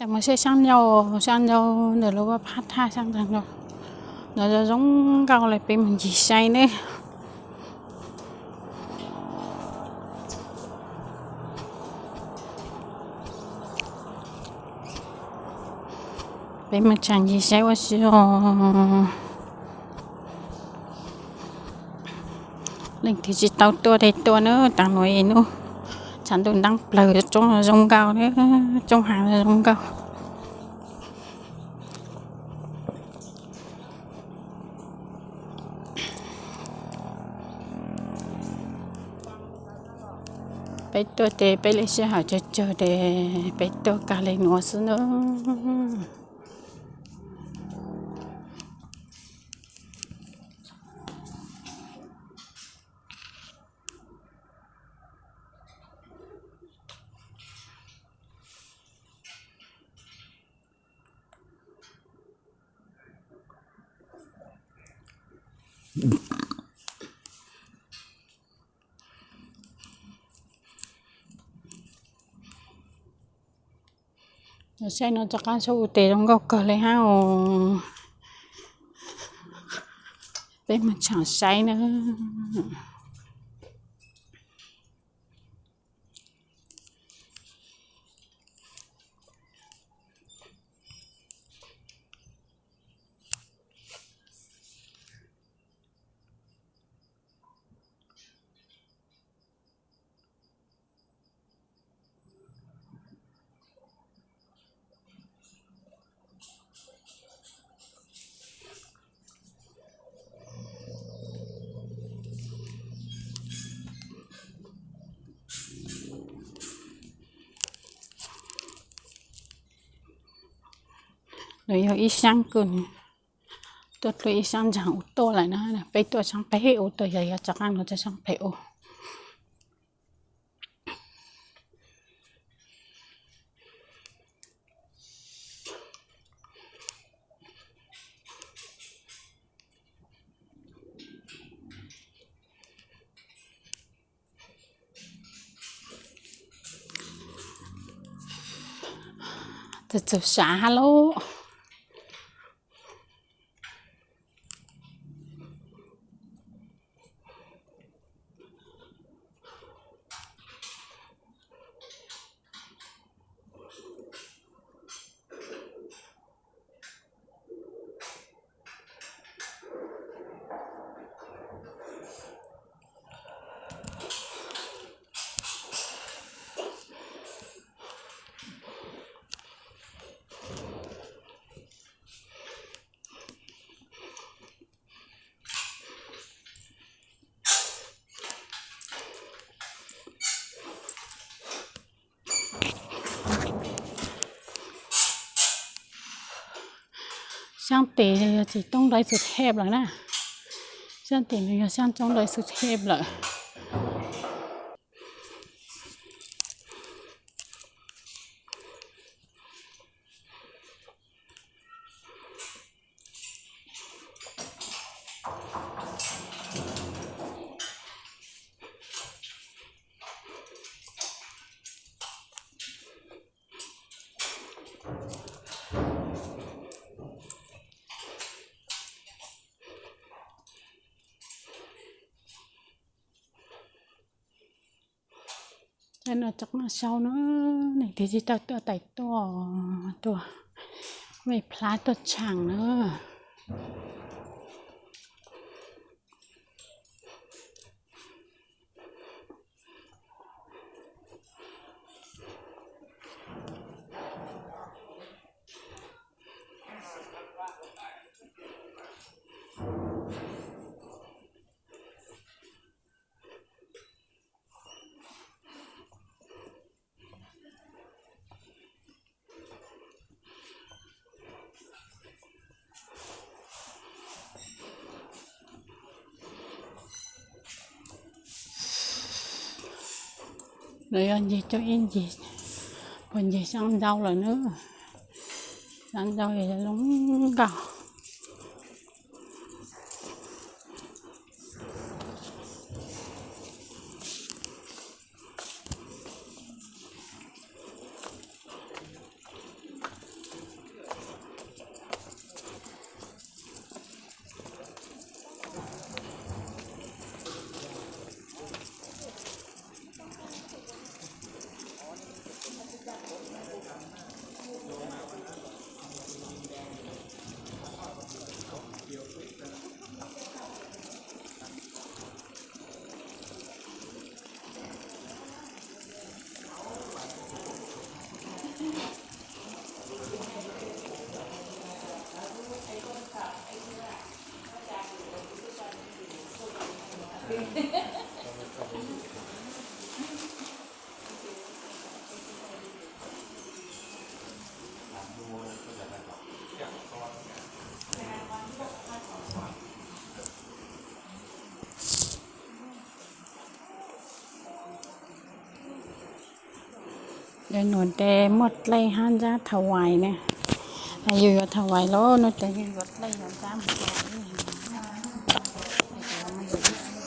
Tại mà xe sang nhau, sang nhau để lúc phát tha sang thằng rồi. Nó giờ giống cao lại bên mình chỉ say đấy. Bên mình chẳng chỉ say quá xíu. Linh thì chỉ tao tua thì tua nữa, tao nói nữa. Chẳng tôi đang plờ trong rong cao nữa trong hàng rong cao ไปตัวเตไปเลยเสียหาเจอเจอเดไปตัวกาเลยหนัวซะเนอะ ใช่นอจากการสู้เตะต้องก็เกเลยฮะโอ้เป็นมันฉ่างใช้นะ rồi ít sáng cùn tôi tôi ít sáng chẳng ô tô lại nữa. Nè bây tôi sáng bé ô tô vậy chắc ăn nó จะ sáng bé ô từ từ xả ช่างเตะเลยจีต้องได้สุดเทพเลยนะช่างเตะเลยช่างจ้องได้สุดเทพเลยาดตัวช่างเนอะ rồi anh gì cho em gì còn gì sang đâu là nữa. Sang đâu thì lúng cầu เดี๋ยวหนูแต่หมดเลยห้านจะถวายเนี่ยอยุก็ถวายแล้วหนูแต่อยู่รถเลยหนูจ้าหมดเลย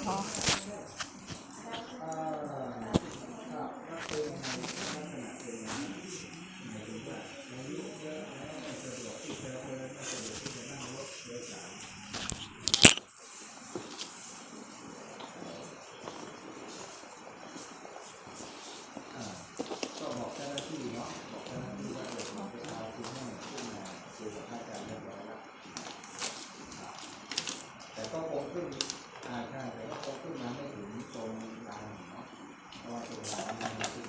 พอ ก็บอกเจ้าหน้าที่เนาะบอกเจ้าหน้าที่ว่าเออเราไปเอาคุณแม่ขึ้นมาสู่กับพระอาจารย์เรียบร้อยแล้วแต่ก็คงขึ้นอ่าใช่แต่ก็คงขึ้นมาไม่ถึงตรงลานเนาะเพราะว่าตรงลานมันไม่ขึ้น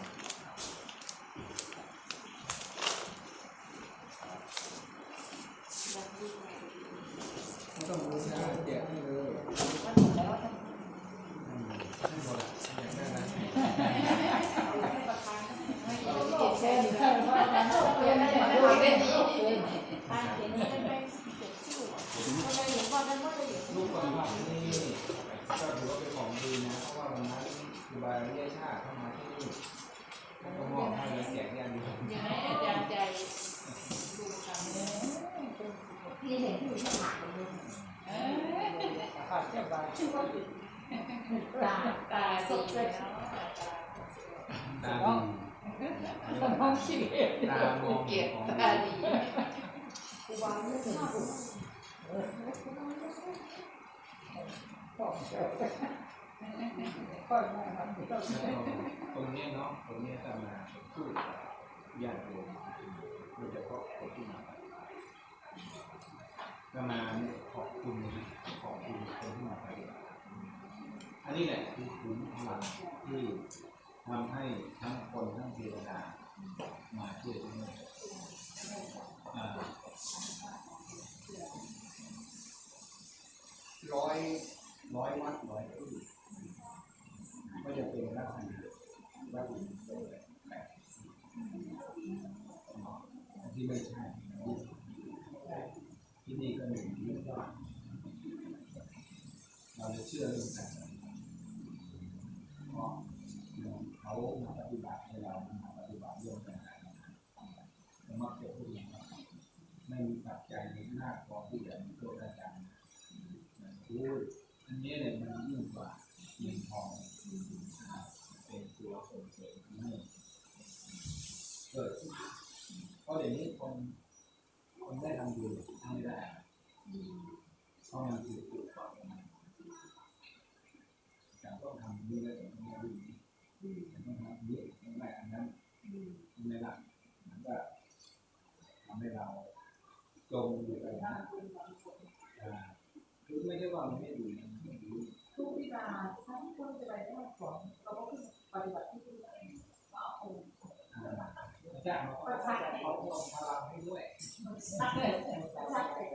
ไม่ต้องรู้นะเดี๋ยวให้เลยอืมให้หมดอะอยากได้อะไร ลู กคนผักนี่ก็ถือว่าเป็นของดีนะ เพราะว่าวันนั้นครูบาเรียชาติเข้ามาที่นี่แล้วก็มอบให้แล้วแจกญาติโยมตาสีแล้วตาดีห้องชีวิตตา มองเก็บของตาดีแล้วก็ตรงนี้เนาะตรงนี้ยจะมาพูดญาติโยมโดยเฉพาะคนที่มาจะมาขอบคุณขอบคุณคนที่มาไปอันนี้แหละคือขุนพลังที่ทำให้ทั้งคนทั้งเทวดา มาเที่อร้อยร้อยวัดร้อยที่ไม่จะเป็นรักษณะวัดอื่นเลยแปดที่ไม่ใช่ที่นี่ก็หนึ่งที่ว่าเราจะเชื่อเรื่องการเพราะเขามาปฏิบัติให้เรามาปฏิบัติร่วมกันแล้วมักจะพูดอย่างว่า ไม่มีปัจจัยในหน้าพอที่จะมีโทษอาจารย์พูดอันนี้เนี่ยมันยิ่งกว่าเงินทองเป็นตัวส่งเสริมให้เกิดขึ้นเพราะเดี๋ยวนี้คนคนได้ทำดีทำได้เพราะมันถูกปลูกฝังมาแต่ต้องทำนี้แล้วต้องทำนี้ต้องทำนี้ต้องได้อันนั้นไม่ละมันก็ทำให้เรา จมอยู่กับนั้นคือไม่ใช่ว่ามันไม่ดีนะทุกวิชาทั้งคนจะไปได้ของเราก็คือปฏิบัติที่ดีก็เอาอ่าพระเจ้ามาก็จะขอพลังพลังให้ด้วยชัดเลยชัดเลย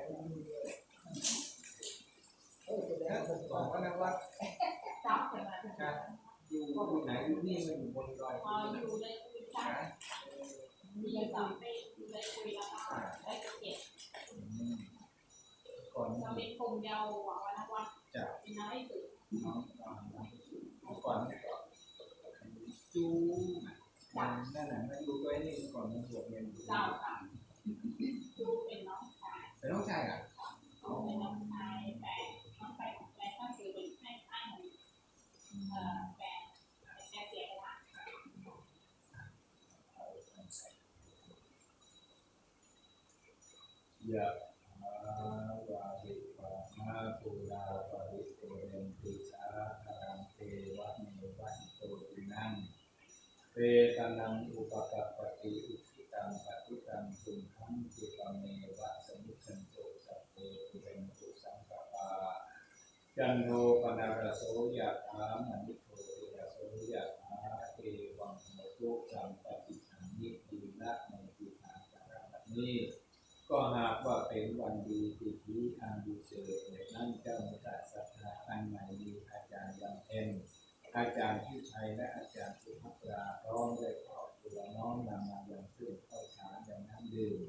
ถ้าผมบอกว่านะว่าจับกันมาการอยู่อยู่ไหนอยู่นี่มันอยู่บนดอยอยู่ในคุยชัดมีสามไปอยู่ในคุยแล้วก็ได้เก็บ อืมก่อน เรา ที่ เป็นกลุ่มยาวหวังวันวัน จะ เป็นน้อยสุด น้องก่อนก่อนจู นั่นแหละมาอยู่ด้วยนี่ก่อนมาบวชเรียนอยู่เจ้าค่ะดูเป็นน้องชายแต่น้องชายอะ เป็นน้องชายแต่น้องชายของแฟนก็คือเป็นให้ให้เอ่อแฟนแฟนเสียละ ยะวาริปามาปุราปริโตเรนติสาคารังเทวะเมวัตโตตินัง เปตานังอุปกัปปติอุทิตังปฏิตังตุมหังจิตเมวะสมุทันโตสัพเพปุเรนตุสังกปาจันโทปนารโสยะถามณิโทติรโสยะถาเอวังโมตุสัมปติสันนิทีละในทีทางสารบัดนี้ก็หากว่าเป็นวันดีปีที่อันดีเจิดนั่นเจ้ามุตตศรัทธาอันใหม่มีอาจารย์ยังเอ็นอาจารย์ที่ชัยและอาจารย์สุภัตราพร้อมด้วยครอบครัวน้อมนำมายังซึ่งข้าวสารและน้ำดื่ม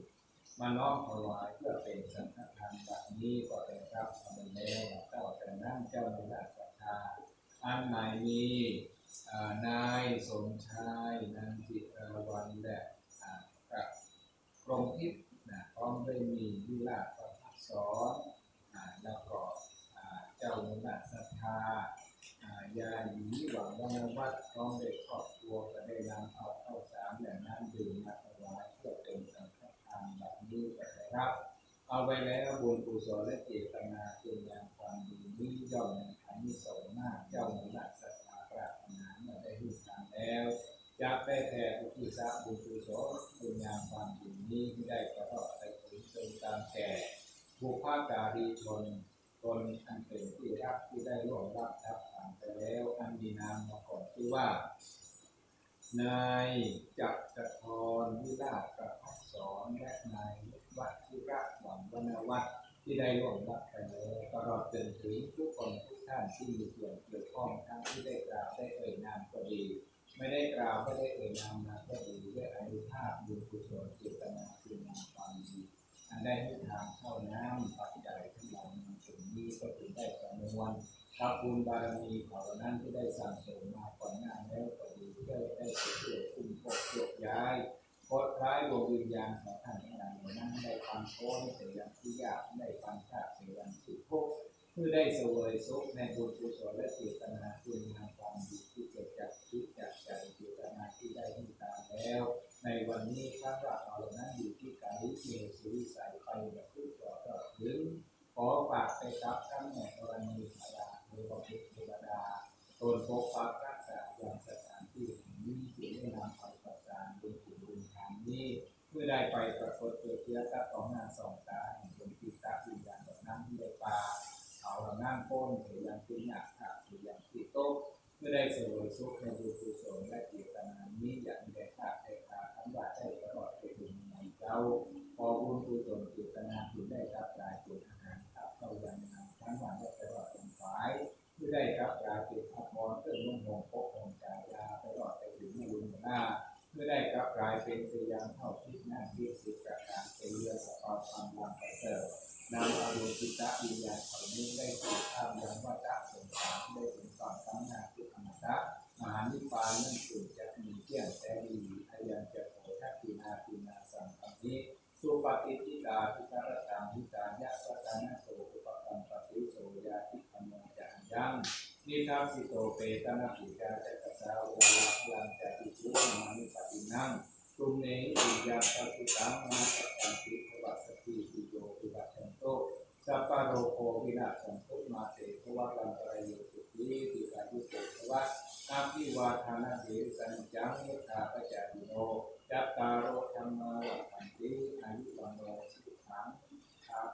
มาน้อมถวายเพื่อเป็นสังฆทานแบบนี้ก็ได้รับสำเร็จแล้วเจ้าแต่นั่นเจ้ามุตตศรัทธาอันใหม่มีอ่านายสมชายนางจิ รวันและอ่ากับกรมทิพย์นะพร้อมด้วยมีวิลาประพักษรอ่าแล้วก็เจ้ามุนาศรัทธายาหยีหวังว่าวัดพร้อมด้วยครอบครัวก็ได้นำเอาเข้าสารแหละน้ำดื่มมาถวายเพื่อเป็นสังฆทานแบบนี้ก็ได้รับเอาไว้แล้วบุญกุศลและเจตนาเป็นอย่างความดีนี้ย่อมในขันธ์สงฆ์มากเจ้ามุนาศรัทธาปรารถนาเมื่อได้รู้ทางแล้ว จะไปแผ่อุทิศบุญกุศลบุญงามความดีนี้ที่ได้กระทำไปถึงจนตามแก่ บุพการีชนตนอันเป็นที่รักที่ได้ร่วมรับทับผ่านไปแล้วอันมีนามมาก่อนชื่อว่า นายจักรทรวิราชประพัฒสอนและนายวัชิระหวังวนาวัฒน์ที่ได้ร่วมรับไปแล้วตลอดจนถึงทุกคนทุกท่านที่มีส่วนเกี่ยวข้องทั้งที่ได้กล่าวได้เอ่ยนามก็ดี ไม่ได้กล่าวไม่ได้เอ่ยนามมาก็ดีด้วยอนุภาพบุญกุศล ได้ประมวลรับบุญบารมีเขานั้นที่ได้สั่งสมมาก่อนหน้าแล้วก็ดีเพื่ได้เสื่อมคุ้มปกยกย้ายปลดคล้ายดวงวิญญาณของท่านทั้งหลายนั้นได้ความโค้งเสียงที่ยากได้ความชาติเสียงที่ทุขเพื่อได้เสวยสุขในบุญกุศลและเจตนาคุณงามความดีที่เกิดจากคิดจากใจเจตนาที่ได้ที่ตามแล้ว ในวันนี้พระราเรานั้นอยู่ที่การลิเกสุริสายไปแบบผู้ต่อต่อถึงขอฝากไปกับทั้งแม่กรณีพระเทวบุตรเทวดา ตนปกปักรักษาอย่างสถานที่แห่งนี้ที่ได้นำไปประสานบุญคุณบุญทานนี้เมื่อได้ไปปรากฏเกิดเชื้อตาของน้าสองตาแห่งดวงจิตตาวิญญาณแบบนั้นที่าเขาเรานั่งโป้นเสียงขึ้นหนักค่ะเสียงที่โต๊ะเมื่อได้เสวยสุขในบุญกุศลและเจตนานี้อย่างได้ขาดได้ขาดทั้งบาได้ตลอดไปถึงในเจ้าพอบุญกุศลเจตนาที่ได้รับ เปตนาปิกาจักสาวลาพลังจติชุมานิปตินังตุมเนปิยาสัพพิตังมาสัพพันติภวัสสติปิโยปิวัชันโตสัพพะโรโควินาสันตุมาเตภวัตันตรายโยสุขีติกายุโกภวะอาภิวาทานาเสสันจังมุทาปจายิโนจัตตารโอธรรมาวันติอายุวันโนสุขังครับ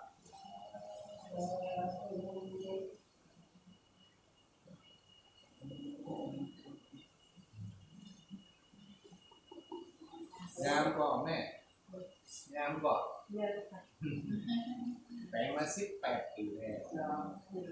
ยามก่อนแม่ ยามก่อนเยอะค่ะแปลงมาสิบแปดปีแล้วสองคือ